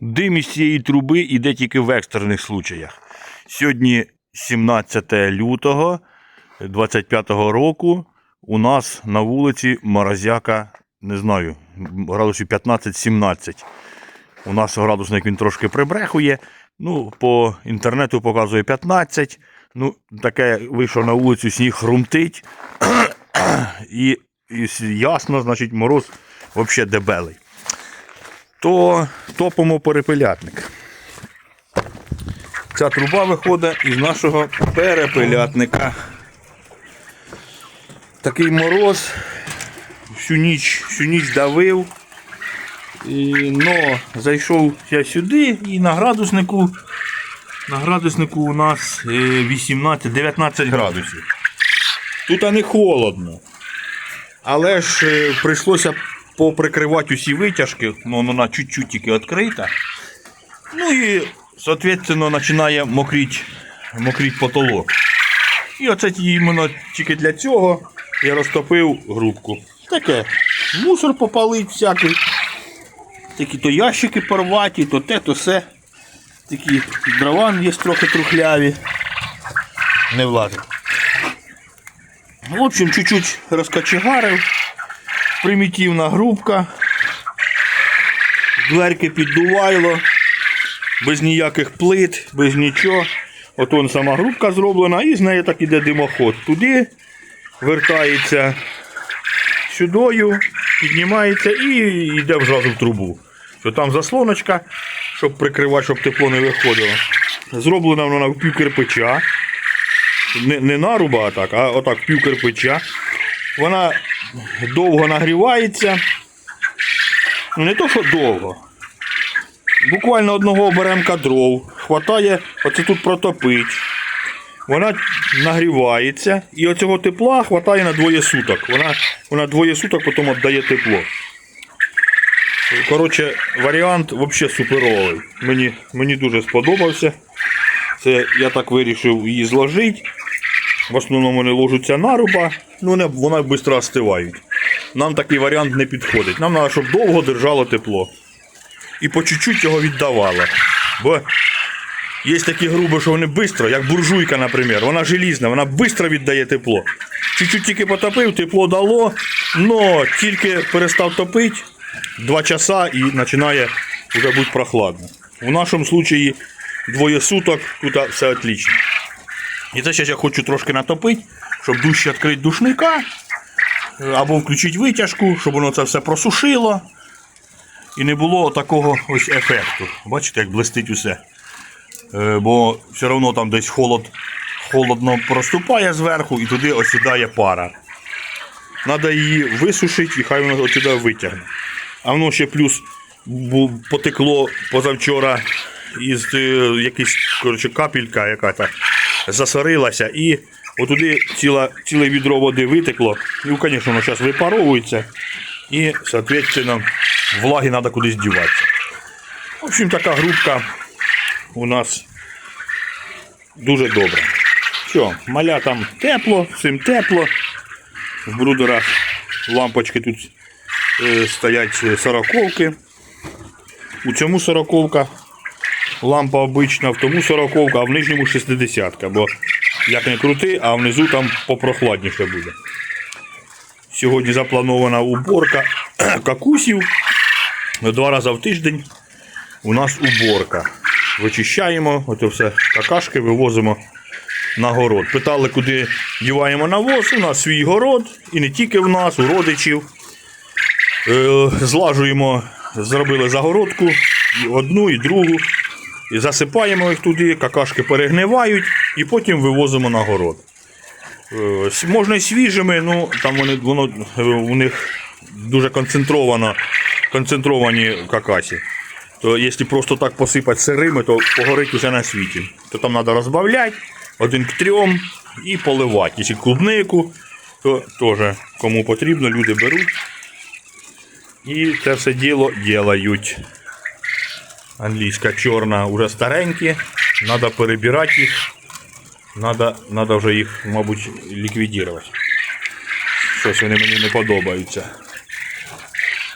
Дим із цієї труби йде тільки в екстрених случаях. Сьогодні 17 лютого 25 року у нас на вулиці морозяка, не знаю, градусів 15-17. У нас градусник він трошки прибрехує. Ну, по інтернету показує 15. Ну, таке вийшов на вулицю, сніг хрумтить. і, і ясно, значить, мороз взагалі дебелий. То топимо перепилятник. Ця труба виходить із нашого перепилятника. Такий мороз. Всю ніч, всю ніч давив. І, но зайшов я сюди і на градуснику. На градуснику у нас 18-19 градусів. Тут не холодно. Але ж е, прийшлося поприкривати усі витяжки, ну вона чуть-чуть тільки відкрита. Ну і, соответственно, починає мокріть, мокріть потолок. І оце іменно тільки для цього я розтопив грубку. Таке, мусор попалить всякий. Такі то ящики порваті, то те, то все. Такі дрова є трохи трухляві. Не влазить. В общем, чуть-чуть розкочегарив. Примітивна грубка. Дверки піддувайло. Без ніяких плит, без нічого. От вон сама грубка зроблена і з неї так іде димоход. Туди вертається сюдою, піднімається і йде взразу в трубу. Що там заслоночка, щоб прикривати, щоб тепло не виходило. Зроблена вона в пів кирпича. Не, не наруба, а так, а отак пів кирпича. Вона довго нагрівається. Ну не то, що довго. Буквально одного оберемка дров. Хватає, оце тут протопить. Вона нагрівається і оцього тепла хватає на двоє суток. Вона, вона двоє суток потім віддає тепло. Коротше, варіант взагалі суперовий. Мені, мені дуже сподобався. Це я так вирішив її зложити. В основному вони ложаться наруба, ну вони, вони швидко остивають. Нам такий варіант не підходить. Нам треба, щоб довго держало тепло. І по чуть-чуть його віддавало. Бо є такі груби, що вони швидко, як буржуйка, наприклад, вона желізна, вона швидко віддає тепло. Чуть-чуть тільки потопив, тепло дало, але тільки перестав топити 2 часа і починає вже бути прохладно. В нашому випадку двоє суток, тут все отлично. І це зараз я хочу трошки натопити, щоб дужче відкрити душника, е, або включити витяжку, щоб воно це все просушило. І не було такого ось ефекту. Бачите, як блистить усе. Е, бо все одно там десь холод, холодно проступає зверху і туди осідає пара. Треба її висушити і хай воно туди витягне. А воно ще плюс потекло позавчора із е, якась коротше, капелька яка-то засорилася і отуди ціла, ціле відро води витекло. І, звісно, воно зараз випаровується. І, соответственно, влаги треба кудись діватися. В общем, така грубка у нас дуже добра. Все, маля там тепло, всім тепло. В брудерах лампочки тут е, стоять е, сороковки. У цьому сороковка лампа обична, в тому сороковка, а в нижньому 60 бо як не крути, а внизу там попрохладніше буде. Сьогодні запланована уборка какусів. Два рази в тиждень у нас уборка. Вичищаємо, оце все какашки вивозимо на город. Питали, куди діваємо навоз. У нас свій город, і не тільки в нас, у родичів. Е, злажуємо, зробили загородку, і одну, і другу. І засипаємо їх туди, какашки перегнивають і потім вивозимо на город. Е, Можна і свіжими, ну там вони, воно е, у них дуже концентровано, концентровані какасі. То якщо просто так посипати сирими, то погорить усе на світі. То там треба розбавляти один к трьом і поливати. Якщо клубнику, то теж кому потрібно, люди беруть. І це все діло ділають. Англійська чорна вже старенькі, треба перебирати їх. Надо, надо вже їх, мабуть, ліквідувати. Щось вони мені не подобаються.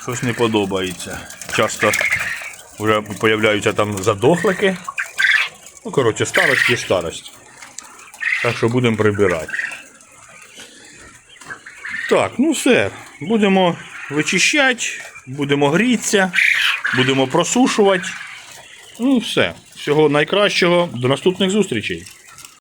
Щось не подобається. Часто Вже появляються там задохлики. Ну, коротше, старость є старость. Так що будемо прибирати. Так, ну все. Будемо вичищати, будемо грітися, будемо просушувати. Ну, все. Всього найкращого. До наступних зустрічей.